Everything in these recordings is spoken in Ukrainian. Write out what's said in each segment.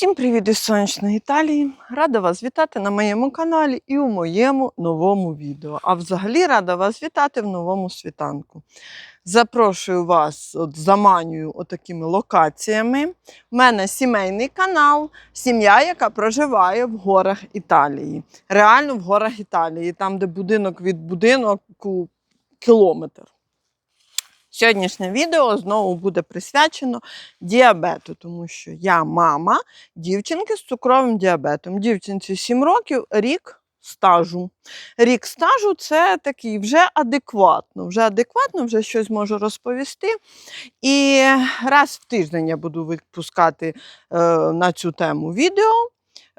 Всім привіт із сонячної Італії! Рада вас вітати на моєму каналі і у моєму новому відео. А взагалі рада вас вітати в новому світанку. Запрошую вас, от, заманюю отакими локаціями. У мене сімейний канал, сім'я, яка проживає в горах Італії. Реально в горах Італії, там, де будинок від будинку кілометр. Сьогоднішнє відео знову буде присвячено діабету, тому що я мама дівчинки з цукровим діабетом. Дівчинці 7 років, рік стажу. Рік стажу це такий вже адекватно, вже адекватно, вже щось можу розповісти. І раз в тиждень я буду випускати е, на цю тему відео.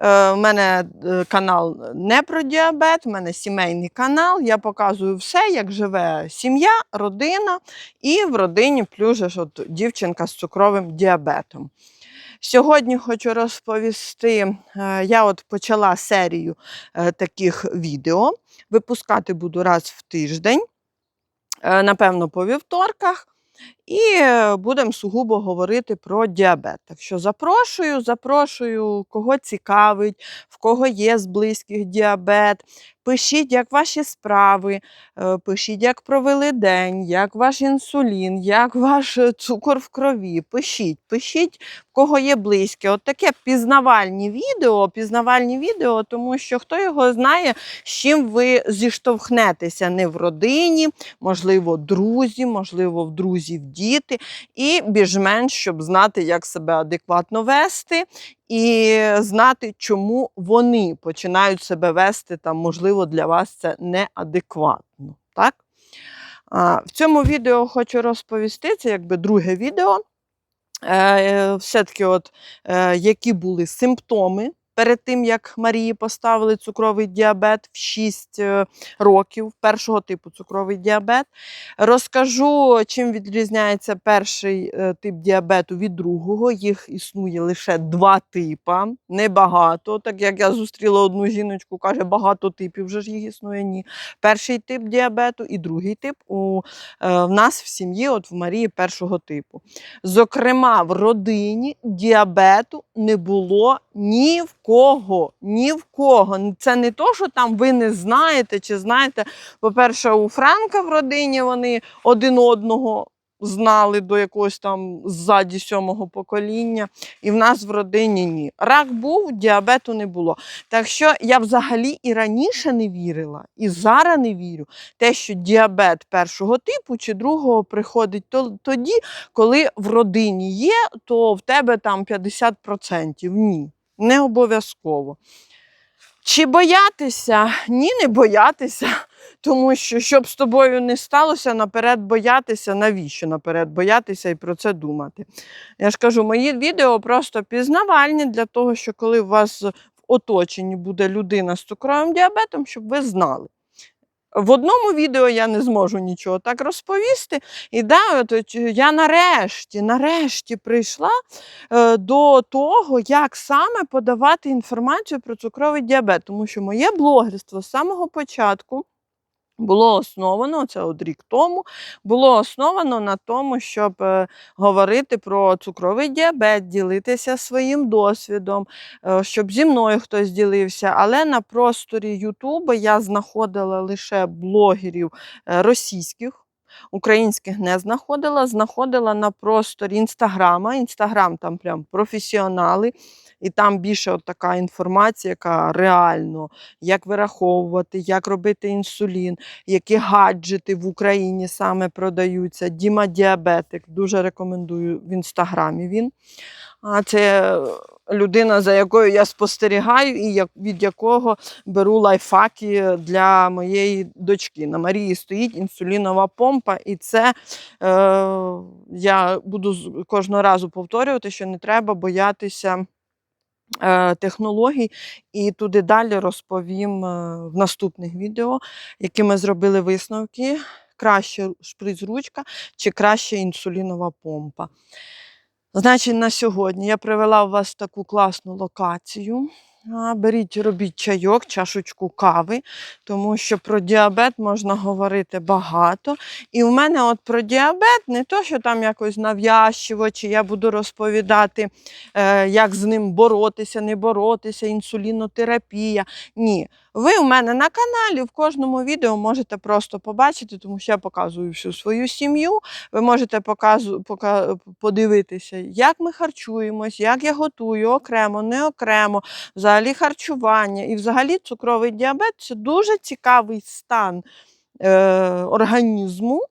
У мене е, канал не про діабет, у мене сімейний канал. Я показую все, як живе сім'я, родина, і в родині плюс от дівчинка з цукровим діабетом. Сьогодні хочу розповісти, е, я от почала серію е, таких відео. Випускати буду раз в тиждень, е, напевно, по вівторках. І е, будемо сугубо говорити про діабет. Так що запрошую, запрошую, кого цікавить, в кого є з близьких діабет. Пишіть, як ваші справи, е, пишіть, як провели день, як ваш інсулін, як ваш е, цукор в крові. Пишіть, пишіть, в кого є близьке. От таке пізнавальні відео, пізнавальні відео, тому що хто його знає, з чим ви зіштовхнетеся не в родині, можливо, друзі, можливо, в друзів діти, і більш-менш, щоб знати, як себе адекватно вести, і знати, чому вони починають себе вести там, можливо, для вас це неадекватно. Так? В цьому відео хочу розповісти, це якби друге відео. Е, Все-таки, от, е, які були симптоми перед тим, як Марії поставили цукровий діабет в 6 е, років, першого типу цукровий діабет. Розкажу, чим відрізняється перший е, тип діабету від другого. Їх існує лише два типа, небагато. Так як я зустріла одну жіночку, каже, багато типів вже ж їх існує. Ні. Перший тип діабету і другий тип у е, в нас в сім'ї, от в Марії першого типу. Зокрема, в родині діабету не було ні в кого, ні в кого. Це не то, що там ви не знаєте чи знаєте. По-перше, у Франка в родині вони один одного знали до якогось там ззаді сьомого покоління. І в нас в родині ні. Рак був, діабету не було. Так що я взагалі і раніше не вірила, і зараз не вірю, те, що діабет першого типу чи другого приходить то- тоді, коли в родині є, то в тебе там 50%. Ні, не обов'язково. Чи боятися? Ні, не боятися. Тому що, щоб з тобою не сталося, наперед боятися, навіщо наперед боятися і про це думати? Я ж кажу, мої відео просто пізнавальні для того, що коли у вас в оточенні буде людина з цукровим діабетом, щоб ви знали. В одному відео я не зможу нічого так розповісти. І да, от, е, я нарешті, нарешті прийшла е, до того, як саме подавати інформацію про цукровий діабет, тому що моє блогерство з самого початку. Було основано, це от рік тому, було основано на тому, щоб е, говорити про цукровий діабет, ділитися своїм досвідом, е, щоб зі мною хтось ділився. Але на просторі Ютубу я знаходила лише блогерів е, російських. Українських не знаходила, знаходила на просторі інстаграма. Інстаграм там прям професіонали, і там більше от така інформація, яка реально, як вираховувати, як робити інсулін, які гаджети в Україні саме продаються. Діма Діабетик, дуже рекомендую в інстаграмі він. А це е, людина, за якою я спостерігаю, і від якого беру лайфхаки для моєї дочки. На Марії стоїть інсулінова помпа, і це е, я буду кожного разу повторювати, що не треба боятися. Е, Технологій, і туди далі розповім е, в наступних відео, які ми зробили висновки: краще шприц-ручка чи краще інсулінова помпа. Значить, на сьогодні я привела вас в таку класну локацію. Беріть, робіть чайок, чашечку кави, тому що про діабет можна говорити багато. І в мене от про діабет не то, що там якось нав'язчиво, чи я буду розповідати, е, як з ним боротися, не боротися, інсулінотерапія. Ні. Ви у мене на каналі в кожному відео можете просто побачити, тому що я показую всю свою сім'ю. Ви можете показу, пока, подивитися, як ми харчуємось, як я готую окремо, не окремо, взагалі харчування. І взагалі цукровий діабет це дуже цікавий стан організму.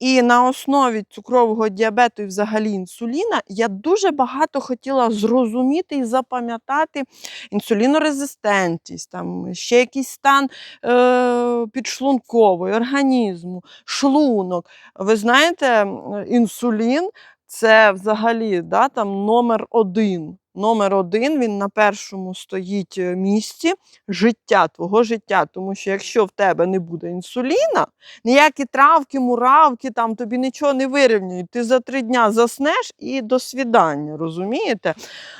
І на основі цукрового діабету і взагалі інсуліна я дуже багато хотіла зрозуміти і запам'ятати інсулінорезистентність, там ще якийсь стан е, підшлунковий, організму, шлунок. Ви знаєте, інсулін це взагалі да, там номер один. Номер один він на першому стоїть е, місці життя, твого життя. Тому що якщо в тебе не буде інсуліна, ніякі травки, муравки, там тобі нічого не вирівнюють. Ти за три дня заснеш і до свідання, розумієте?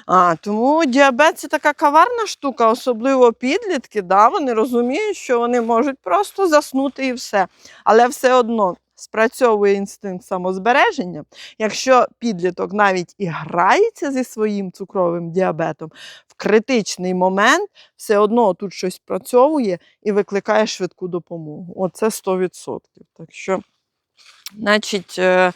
А, тому діабет це така каварна штука, особливо підлітки. Да, вони розуміють, що вони можуть просто заснути і все. Але все одно спрацьовує інстинкт самозбереження. Якщо підліток навіть і грається зі своїм цукровим діабетом, в критичний момент все одно тут щось працьовує і викликає швидку допомогу. Оце 100%. Так що, значить, е,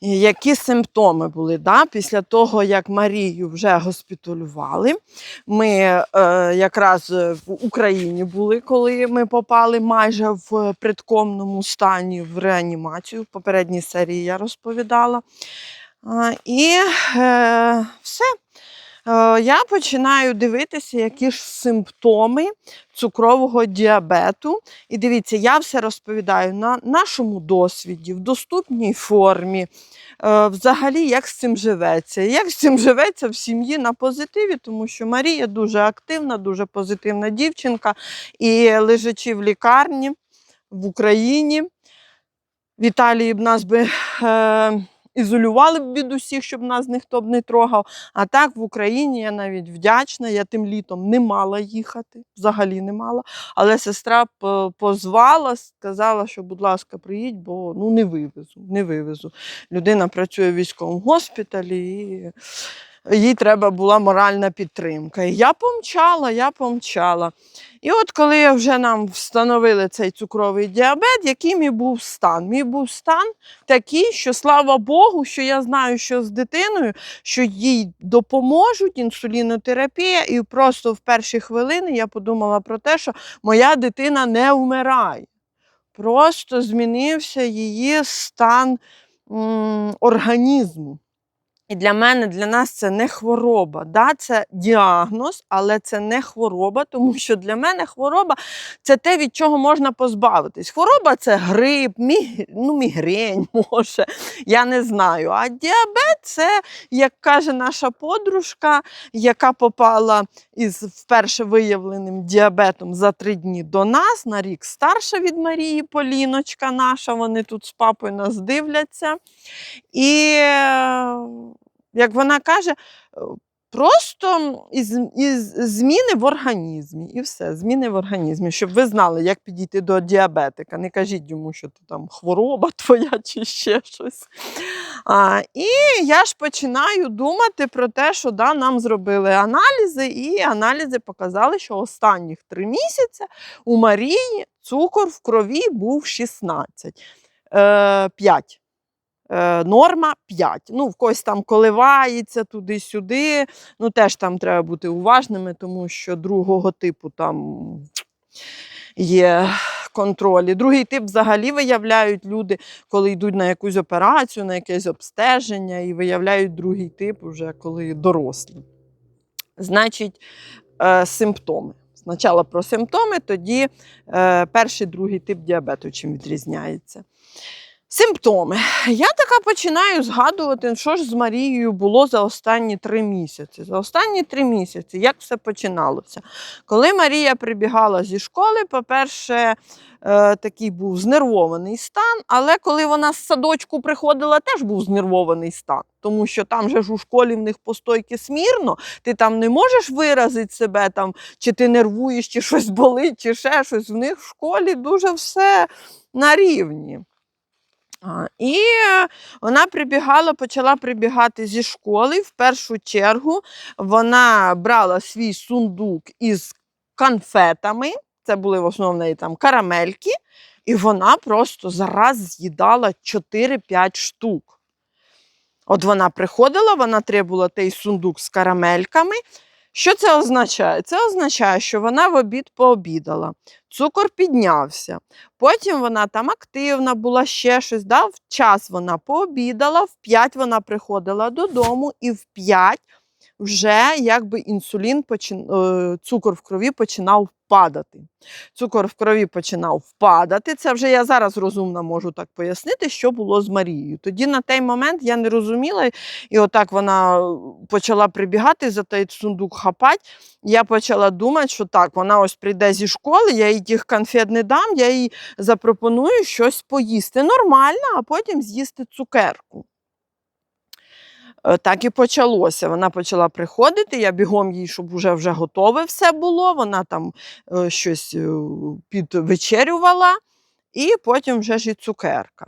які симптоми були да? після того, як Марію вже госпіталювали. Ми е, якраз в Україні були, коли ми попали майже в предкомному стані в реанімацію. В попередній серії я розповідала. Е, і е, все. Е, я починаю дивитися, які ж симптоми цукрового діабету. І дивіться, я все розповідаю на нашому досвіді, в доступній формі. Е, Взагалі, як з цим живеться. Як з цим живеться в сім'ї на позитиві, тому що Марія дуже активна, дуже позитивна дівчинка. І лежачи в лікарні в Україні, в б нас би. Е, ізолювали б від усіх, щоб нас ніхто б не трогав. А так в Україні я навіть вдячна. Я тим літом не мала їхати, взагалі не мала. Але сестра по- позвала, сказала, що, будь ласка, приїдь, бо ну не вивезу, не вивезу. Людина працює в військовому госпіталі і їй треба була моральна підтримка. І я помчала, я помчала. І от коли вже нам встановили цей цукровий діабет, який мій був стан? Мій був стан такий, що слава Богу, що я знаю, що з дитиною, що їй допоможуть інсулінотерапія, і просто в перші хвилини я подумала про те, що моя дитина не вмирає. Просто змінився її стан м, організму. І для мене, для нас це не хвороба. Да? Це діагноз, але це не хвороба, тому що для мене хвороба це те, від чого можна позбавитись. Хвороба це грип, міг... ну, мігрень, може, я не знаю. А діабет це, як каже наша подружка, яка попала із вперше виявленим діабетом за три дні до нас, на рік старша від Марії Поліночка наша. Вони тут з папою нас дивляться. І як вона каже, е, просто із, із зміни в організмі. І все, зміни в організмі, щоб ви знали, як підійти до діабетика. Не кажіть йому, що ти там хвороба твоя чи ще щось. А, і я ж починаю думати про те, що да, нам зробили аналізи, і аналізи показали, що останніх три місяці у Марії цукор в крові був 16. Е, 5. Е, норма 5. Ну, в когось там коливається туди-сюди. Ну, теж там треба бути уважними, тому що другого типу там є контролі. Другий тип взагалі виявляють люди, коли йдуть на якусь операцію, на якесь обстеження, і виявляють другий тип вже коли дорослі. Значить, е, симптоми. Спочатку про симптоми, тоді е, перший, другий тип діабету чим відрізняється. Симптоми. Я така починаю згадувати, що ж з Марією було за останні три місяці. За останні три місяці, як все починалося. Коли Марія прибігала зі школи, по-перше, е, такий був знервований стан, але коли вона з садочку приходила, теж був знервований стан. Тому що там же ж у школі в них постойки смірно, ти там не можеш виразити себе, там, чи ти нервуєш, чи щось болить, чи ще щось. В них в школі дуже все на рівні. І вона прибігала, почала прибігати зі школи. В першу чергу вона брала свій сундук із конфетами. Це були в основному там карамельки, і вона просто зараз з'їдала 4-5 штук. От вона приходила, вона требувала той сундук з карамельками. Що це означає? Це означає, що вона в обід пообідала, цукор піднявся. Потім вона там активна була, ще щось. Да? В час вона пообідала, в 5 вона приходила додому, і в 5 вже якби інсулін почин... е, цукор в крові починав падати. Цукор в крові починав впадати. Це вже я зараз розумно можу так пояснити, що було з Марією. Тоді на той момент я не розуміла, і отак вона почала прибігати за той сундук хапати. Я почала думати, що так, вона ось прийде зі школи, я їй тих конфет не дам, я їй запропоную щось поїсти нормально, а потім з'їсти цукерку. Е, Так і почалося. Вона почала приходити, я бігом їй, щоб вже, вже готове все було. Вона там е, щось е, підвечерювала, і потім вже ж і цукерка.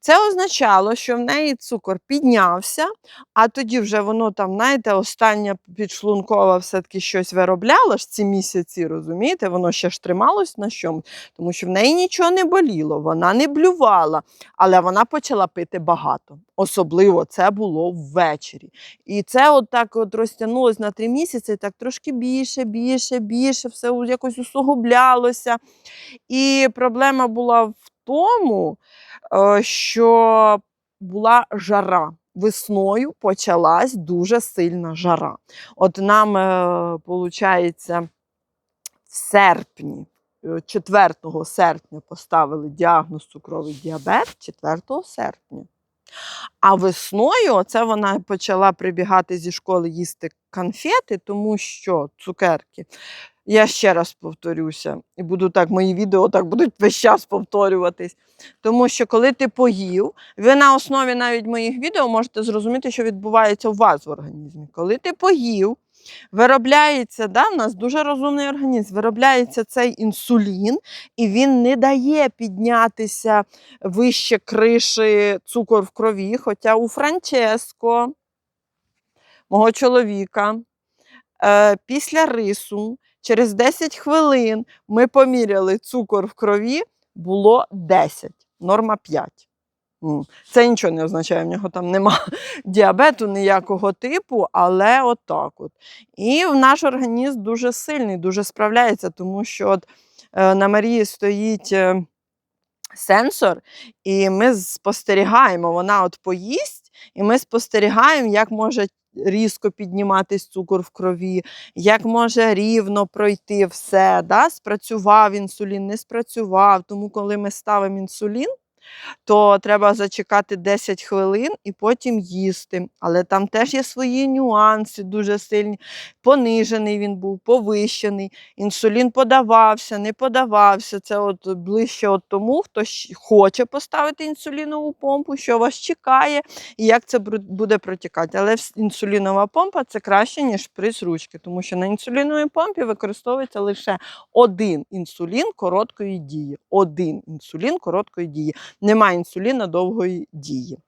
Це означало, що в неї цукор піднявся, а тоді вже воно там, знаєте, остання підшлункова все-таки щось виробляло ж ці місяці, розумієте, воно ще ж трималось на чомусь, тому що в неї нічого не боліло, вона не блювала, але вона почала пити багато. Особливо це було ввечері. І це от так от розтягнулося на три місяці, так трошки більше, більше, більше, все якось усугублялося. І проблема була в тому, е, що була жара. Весною почалась дуже сильна жара. От нам, виходить, в серпні, е, 4 серпня поставили діагноз цукровий діабет 4 серпня. А весною оце вона почала прибігати зі школи їсти конфети, тому що цукерки. Я ще раз повторюся, і буду так, мої відео так будуть весь час повторюватись. Тому що коли ти поїв, ви на основі навіть моїх відео можете зрозуміти, що відбувається у вас в організмі. Коли ти поїв, виробляється, да, в нас дуже розумний організм, виробляється цей інсулін, і він не дає піднятися вище криші цукор в крові. Хоча у Франческо, мого чоловіка, е, після рису, через 10 хвилин ми поміряли цукор в крові, було 10, норма 5. Це нічого не означає, в нього там нема діабету ніякого типу, але отак от. І наш організм дуже сильний, дуже справляється, тому що от, е, на Марії стоїть е, сенсор, і ми спостерігаємо, вона от поїсть, і ми спостерігаємо, як може різко підніматись цукор в крові, як може рівно пройти все. Да? Спрацював інсулін, не спрацював. Тому, коли ми ставимо інсулін, то треба зачекати 10 хвилин і потім їсти. Але там теж є свої нюанси, дуже сильні. Понижений він був, повищений. Інсулін подавався, не подавався. Це от ближче от тому, хто хоче поставити інсулінову помпу, що вас чекає і як це буде протікати. Але інсулінова помпа це краще, ніж шприц ручки, тому що на інсуліновій помпі використовується лише один інсулін короткої дії. Один інсулін короткої дії. Немає інсуліна довгої дії.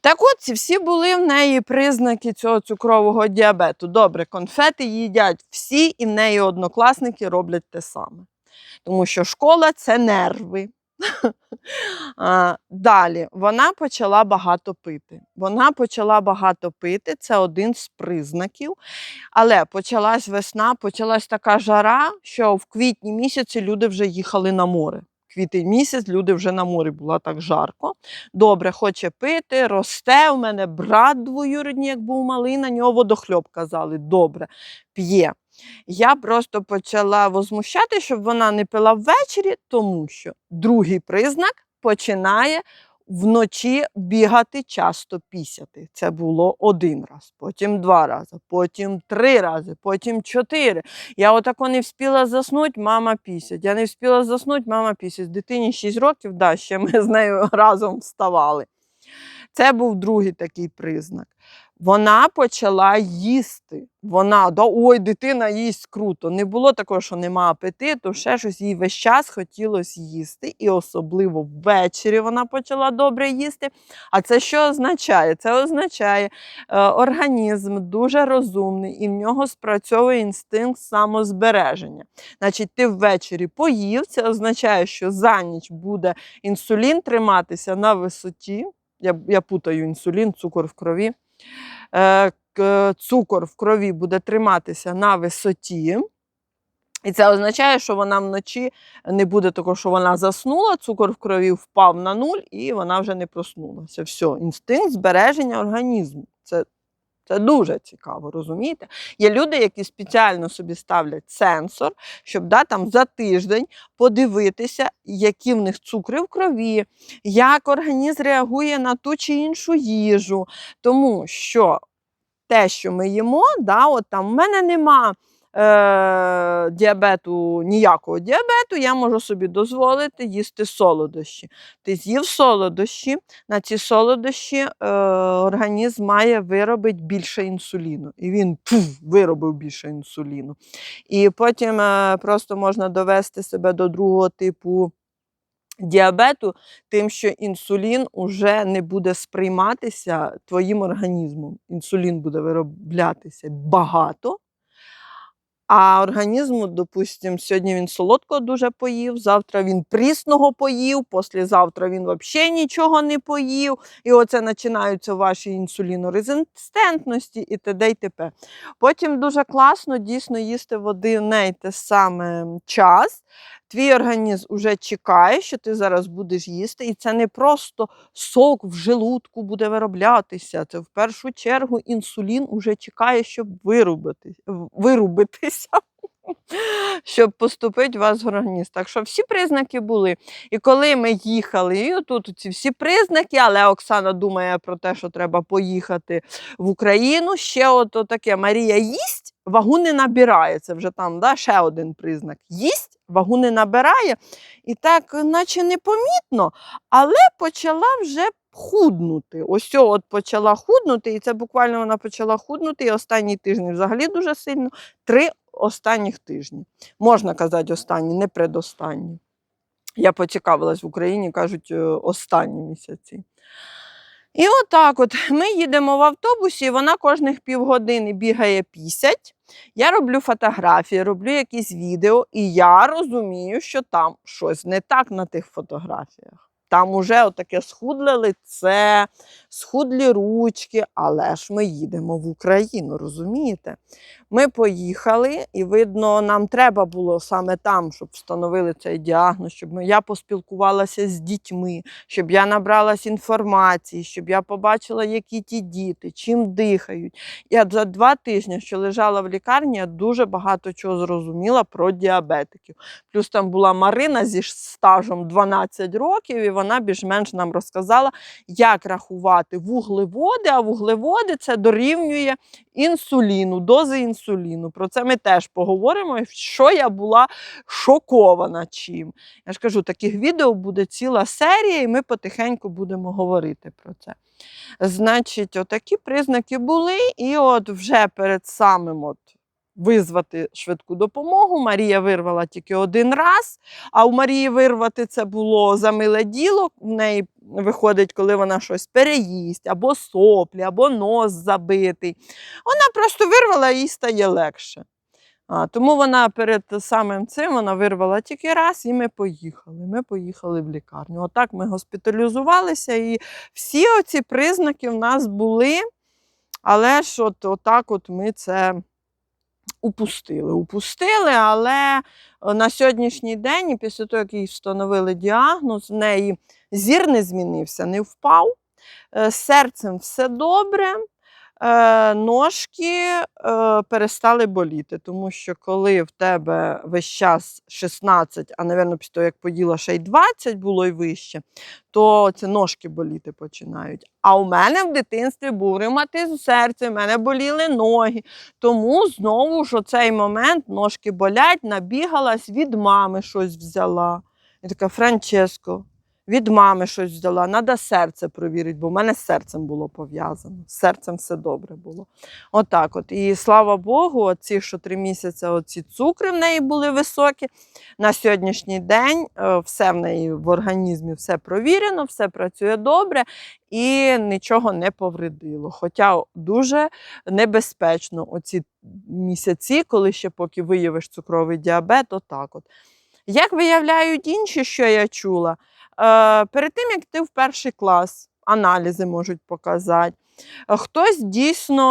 Так от, ці всі були в неї признаки цього цукрового діабету. Добре, конфети їдять всі, і в неї однокласники роблять те саме. Тому що школа це нерви. Далі вона почала багато пити. Вона почала багато пити, це один з признаків. Але почалась весна, почалась така жара, що в квітні місяці люди вже їхали на море. Квітень місяць люди вже на морі було так жарко. Добре, хоче пити, росте. У мене брат двоюрідний, як був малий, на нього водохльоб казали. Добре, п'є. Я просто почала возмущати, щоб вона не пила ввечері, тому що другий признак починає вночі бігати часто пісяти. Це було один раз, потім два рази, потім три рази, потім чотири. Я отако не встигла заснути, мама пісять. Я не вспіла заснути, мама пісять. Дитині 6 років, да, ще ми з нею разом вставали. Це був другий такий признак. Вона почала їсти. Вона, да, ой, дитина їсть круто. Не було такого, що нема апетиту, ще щось їй весь час хотілося їсти. І особливо ввечері вона почала добре їсти. А це що означає? Це означає, е, організм дуже розумний і в нього спрацьовує інстинкт самозбереження. Значить, ти ввечері поїв, це означає, що за ніч буде інсулін триматися на висоті. Я, я путаю інсулін, цукор в крові. Е, цукор в крові буде триматися на висоті. І це означає, що вона вночі не буде такого, що вона заснула, цукор в крові впав на нуль, і вона вже не проснулася. Все, інстинкт збереження організму. Це, це дуже цікаво, розумієте? Є люди, які спеціально собі ставлять сенсор, щоб да, там, за тиждень подивитися, які в них цукри в крові, як організм реагує на ту чи іншу їжу. Тому що те, що ми їмо, да, от там в мене нема е, діабету, ніякого діабету, я можу собі дозволити їсти солодощі. Ти з'їв солодощі, на ці солодощі е, організм має виробити більше інсуліну. І він пуф, виробив більше інсуліну. І потім е, просто можна довести себе до другого типу. Діабету, тим, що інсулін уже не буде сприйматися твоїм організмом. Інсулін буде вироблятися багато, а організму, допустимо, сьогодні він солодкого дуже поїв, завтра він прісного поїв, післязавтра він взагалі нічого не поїв. І оце починаються ваші інсулінорезистентності і т.д. і т.п. Потім дуже класно дійсно їсти в один і те саме час. Твій організм вже чекає, що ти зараз будеш їсти, і це не просто сок в желудку буде вироблятися. Це в першу чергу інсулін уже чекає, щоб вирубити, вирубитися. Щоб поступити в вас в організм. Так що всі признаки були. І коли ми їхали, і отут ці всі признаки, але Оксана думає про те, що треба поїхати в Україну. Ще от таке Марія їсть, вагу не набирає. Це вже там да, ще один признак. Їсть, вагу не набирає. І так, наче непомітно, але почала вже худнути. Ось от почала худнути, і це буквально вона почала худнути. І останні тижні взагалі дуже сильно. Три останніх тижні. Можна казати, останні, не предостанні. Я поцікавилась в Україні, кажуть, е, останні місяці. І отак от ми їдемо в автобусі, вона кожних півгодини бігає пісять. Я роблю фотографії, роблю якісь відео, і я розумію, що там щось не так на тих фотографіях. Там уже таке схудле лице, схудлі ручки, але ж ми їдемо в Україну, розумієте? Ми поїхали, і видно, нам треба було саме там, щоб встановили цей діагноз, щоб я поспілкувалася з дітьми, щоб я набралась інформації, щоб я побачила, які ті діти, чим дихають. Я за два тижні, що лежала в лікарні, я дуже багато чого зрозуміла про діабетиків. Плюс там була Марина зі стажем 12 років, вона більш-менш нам розказала, як рахувати вуглеводи, а вуглеводи це дорівнює інсуліну, дози інсуліну. Про це ми теж поговоримо, що я була шокована чим. Я ж кажу, таких відео буде ціла серія, і ми потихеньку будемо говорити про це. Значить, отакі признаки були, і от вже перед самим от визвати швидку допомогу. Марія вирвала тільки один раз, а у Марії вирвати це було за миле діло. В неї виходить, коли вона щось переїсть, або соплі, або нос забитий. Вона просто вирвала і стає легше. А, тому вона перед самим цим вона вирвала тільки раз, і ми поїхали. Ми поїхали в лікарню. Отак ми госпіталізувалися, і всі оці признаки в нас були, але ж от, отак от ми це упустили. Упустили, але е, на сьогоднішній день, після того, як їй встановили діагноз, в неї зір не змінився, не впав. е, серцем все добре. Е, ножки е, перестали боліти, тому що коли в тебе весь час 16, а напевно, після того, як поїла ще й 20 було й вище, то ці ножки боліти починають. А у мене в дитинстві був ревматизм серця, в мене боліли ноги. Тому знову ж оцей момент ножки болять, набігалась, від мами щось взяла. Я така, Франческо, від мами щось взяла, треба серце провірити, бо в мене з серцем було пов'язано. З серцем все добре було. Отак от. І слава Богу, оці, що три місяці, оці цукри в неї були високі. На сьогоднішній день е, все в неї в організмі все провірено, все працює добре і нічого не повредило. Хоча дуже небезпечно оці місяці, коли ще поки виявиш цукровий діабет, отак от. Як виявляють інші, що я чула, е, перед тим як ти в перший клас, аналізи можуть показати. Хтось дійсно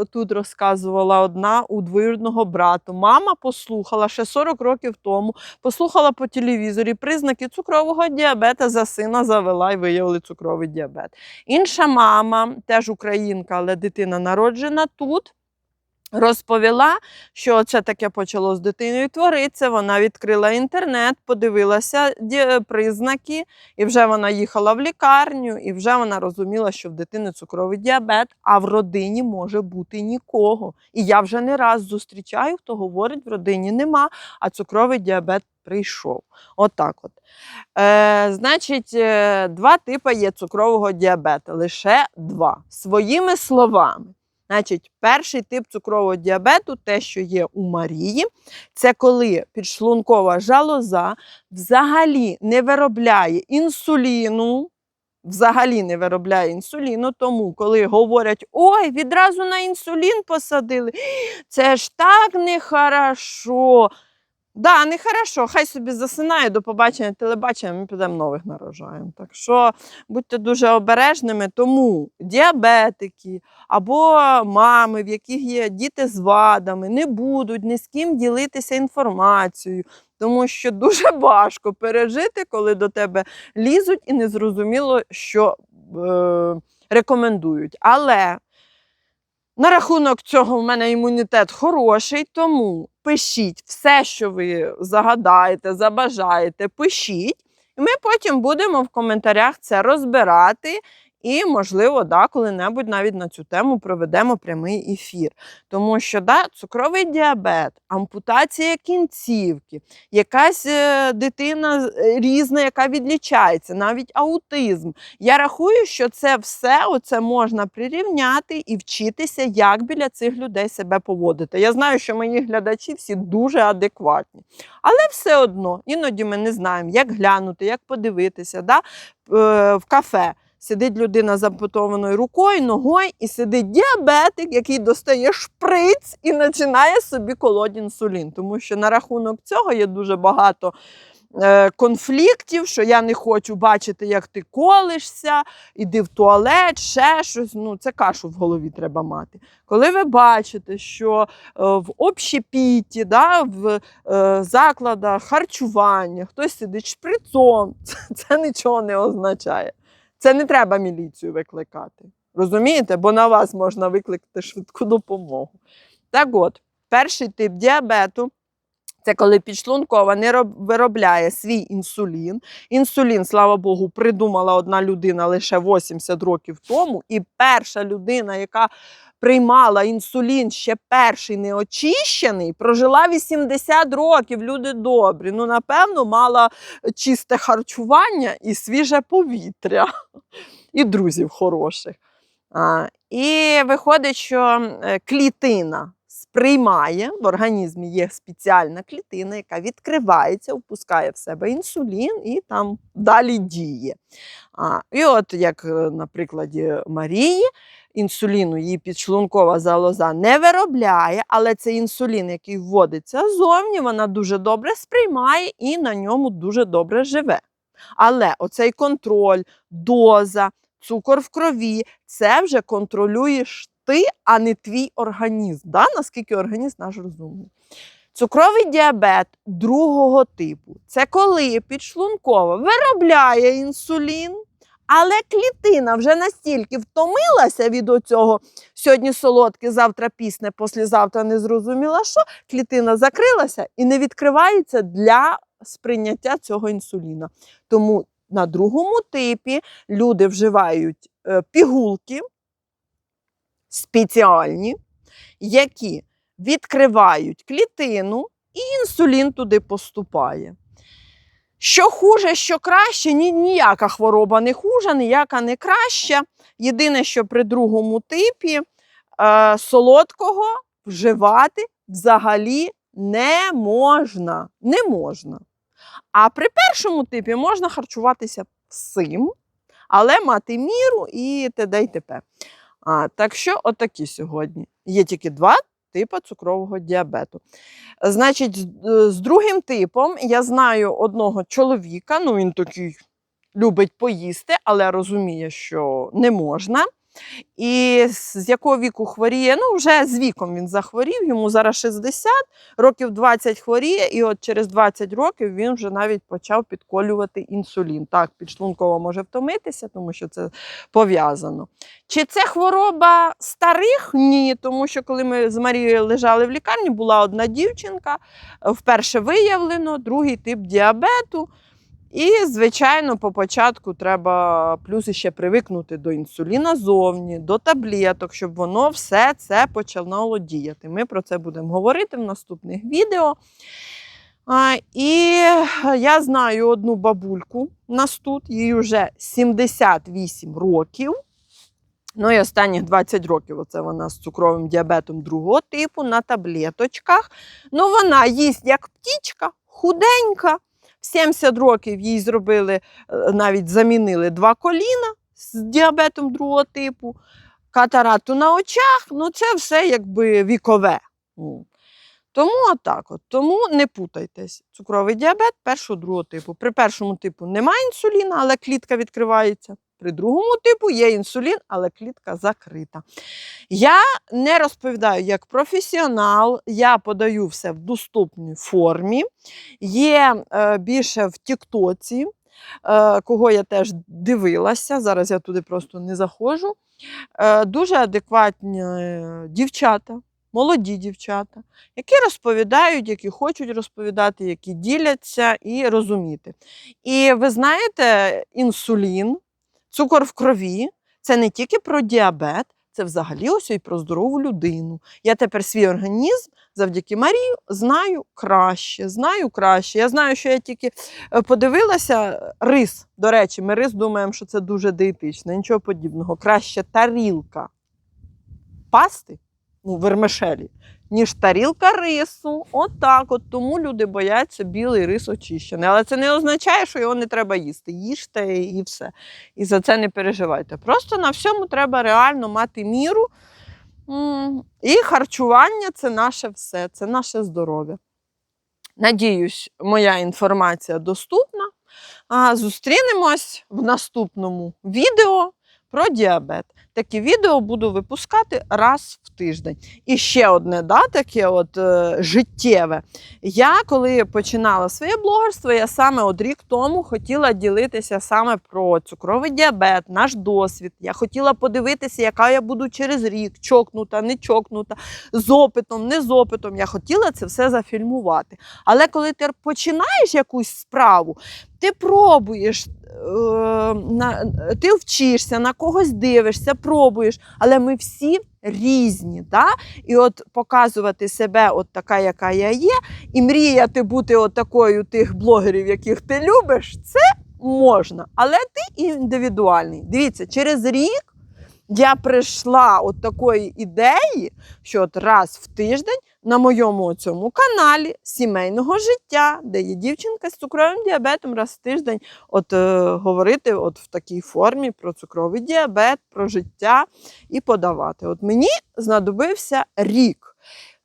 е, тут розказувала одна у двоюрідного брату. Мама послухала ще 40 років тому, послухала по телевізорі признаки цукрового діабета за сина завела і виявили цукровий діабет. Інша мама, теж українка, але дитина народжена тут. Розповіла, що це таке почало з дитиною творитися. Вона відкрила інтернет, подивилася признаки, і вже вона їхала в лікарню, і вже вона розуміла, що в дитини цукровий діабет, а в родині може бути нікого. І я вже не раз зустрічаю, хто говорить, в родині нема, а цукровий діабет прийшов. Отак от. Е, значить, е, два типи є цукрового діабету, лише два. Своїми словами. Значить, перший тип цукрового діабету, те, що є у Марії, це коли підшлункова жалоза взагалі не виробляє інсуліну. Взагалі не виробляє інсуліну, тому коли говорять, ой, відразу на інсулін посадили, це ж так нехорошо. Да, нехорошо, хай собі засинає до побачення телебачення, ми підемо нових нарожаємо. Так що будьте дуже обережними, тому діабетики або мами, в яких є діти з вадами, не будуть ні з ким ділитися інформацією, тому що дуже важко пережити, коли до тебе лізуть і незрозуміло, що е, рекомендують. Але на рахунок цього в мене імунітет хороший, тому пишіть все, що ви загадаєте, забажаєте, пишіть. І ми потім будемо в коментарях це розбирати. І, можливо, да, коли-небудь навіть на цю тему проведемо прямий ефір. Тому що да, цукровий діабет, ампутація кінцівки, якась е, дитина е, різна, яка відлічається, навіть аутизм. Я рахую, що це все оце можна прирівняти і вчитися, як біля цих людей себе поводити. Я знаю, що мої глядачі всі дуже адекватні. Але все одно іноді ми не знаємо, як глянути, як подивитися. Да? Е, В кафе сидить людина з ампутованою рукою, ногою, і сидить діабетик, який достає шприц і починає собі колоти інсулін. Тому що на рахунок цього є дуже багато е, конфліктів, що я не хочу бачити, як ти колишся, іди в туалет, ще щось. Ну, це кашу в голові треба мати. Коли ви бачите, що е, в общепіті, да, в е, закладах харчування хтось сидить шприцом, це, це нічого не означає. Це не треба міліцію викликати. Розумієте? Бо на вас можна викликати швидку допомогу. Так от, перший тип діабету це коли підшлункова не виробляє свій інсулін. Інсулін, слава Богу, придумала одна людина лише 80 років тому. І перша людина, яка приймала інсулін ще перший неочищений, прожила 80 років. Люди добрі. Ну, напевно, мала чисте харчування і свіже повітря, і друзів хороших. А, і виходить, що е, клітина сприймає, в організмі є спеціальна клітина, яка відкривається, впускає в себе інсулін і там далі діє. А, і от, як е, на прикладі Марії, інсуліну її підшлункова залоза не виробляє, але це інсулін, який вводиться ззовні, вона дуже добре сприймає і на ньому дуже добре живе. Але оцей контроль, доза, цукор в крові це вже контролюєш ти, а не твій організм. Да? Наскільки організм наш розумний. Цукровий діабет другого типу це коли підшлункова виробляє інсулін, Але клітина вже настільки втомилася від оцього сьогодні солодке, завтра пісне, послезавтра не зрозуміла, що клітина закрилася і не відкривається для сприйняття цього інсуліна. Тому на другому типі люди вживають е, пігулки спеціальні, які відкривають клітину, і інсулін туди поступає. Що хуже, що краще, ні, ніяка хвороба не хуже, ніяка не краща. Єдине, що при другому типі е, солодкого вживати взагалі не можна. Не можна. А при першому типі можна харчуватися всім, але мати міру і т.д. і т.п. А, так що, отакі сьогодні. Є тільки два типи цукрового діабету. Значить, з, е, з другим типом я знаю одного чоловіка, ну він такий любить поїсти, але розуміє, що не можна. І з якого віку хворіє? Ну, вже з віком він захворів, йому зараз 60, років 20 хворіє, і от через 20 років він вже навіть почав підколювати інсулін. Так, підшлунково може втомитися, тому що це пов'язано. Чи це хвороба старих? Ні, тому що коли ми з Марією лежали в лікарні, була одна дівчинка, вперше виявлено, другий тип діабету. І, звичайно, по початку треба плюс ще привикнути до інсуліна зовні, до таблеток, щоб воно все це починало діяти. Ми про це будемо говорити в наступних відео. А, і я знаю одну бабульку у нас тут, їй вже 78 років. Ну і останніх 20 років оце вона з цукровим діабетом другого типу на таблеточках. Ну, вона їсть як птічка, худенька. В 70 років їй зробили, е, навіть замінили два коліна з діабетом другого типу, катарату на очах. Ну, це все якби вікове. Тому отак от. Тому не путайтесь. Цукровий діабет першого другого типу. При першому типу немає інсуліна, але клітка відкривається. При другому типу є інсулін, але клітка закрита. Я не розповідаю як професіонал, я подаю все в доступній формі. Є е, більше в Тіктоці, е, кого я теж дивилася. Зараз я туди просто не заходжу. Е, дуже адекватні е, дівчата, молоді дівчата, які розповідають, які хочуть розповідати, які діляться і розуміти. І ви знаєте, інсулін, цукор в крові це не тільки про діабет, це взагалі ось і про здорову людину. Я тепер свій організм завдяки Марії знаю краще, знаю краще. Я знаю, що я тільки е, подивилася рис. До речі, ми рис думаємо, що це дуже диетично, нічого подібного. Краще тарілка пасти, ну, вермишелі, ніж тарілка рису. Отак. От тому люди бояться білий рис очищений. Але це не означає, що його не треба їсти. Їжте і все. І за це не переживайте. Просто на всьому треба реально мати міру. І харчування це наше все, це наше здоров'я. Надіюсь, моя інформація доступна. Зустрінемось в наступному відео про діабет. Такі відео буду випускати раз в тиждень. І ще одне, да, таке от, е, життєве. Я, коли починала своє блогерство, я саме от рік тому хотіла ділитися саме про цукровий діабет, наш досвід. Я хотіла подивитися, яка я буду через рік, чокнута, не чокнута, з опитом, не з опитом. Я хотіла це все зафільмувати. Але коли ти починаєш якусь справу, ти пробуєш, е, ти вчишся, на когось дивишся, пробуєш, але ми всі різні. Да? І от показувати себе, от така, яка я є, і мріяти бути от такою тих блогерів, яких ти любиш, це можна. Але ти індивідуальний. Дивіться, через рік я прийшла от такої ідеї, що от раз в тиждень на моєму цьому каналі сімейного життя, де є дівчинка з цукровим діабетом, раз в тиждень от, е, говорити от в такій формі про цукровий діабет, про життя і подавати. От мені знадобився рік.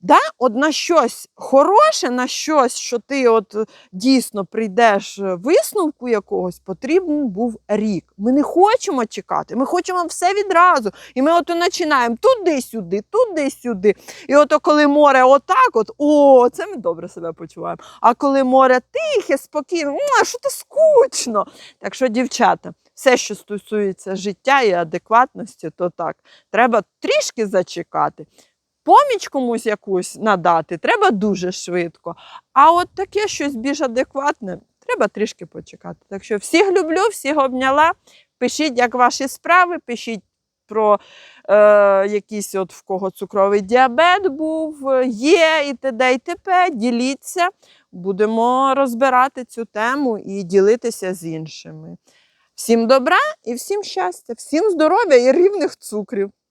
Да? От на щось хороше, на щось, що ти от е, дійсно прийдеш е, висновку якогось, потрібен був рік. Ми не хочемо чекати, ми хочемо все відразу. І ми ото починаємо туди-сюди, туди-сюди. І ото коли море отак, от, о, це ми добре себе почуваємо. А коли море тихе, спокійне, що то скучно. Так що, дівчата, все, що стосується життя і адекватності, то так. Треба трішки зачекати. Поміч комусь якусь надати треба дуже швидко. А от таке щось більш адекватне, треба трішки почекати. Так що всіх люблю, всіх обняла. Пишіть, як ваші справи, пишіть про е, якийсь от в кого цукровий діабет був, є і т.д. і т.п. Діліться. Будемо розбирати цю тему і ділитися з іншими. Всім добра і всім щастя, всім здоров'я і рівних цукрів.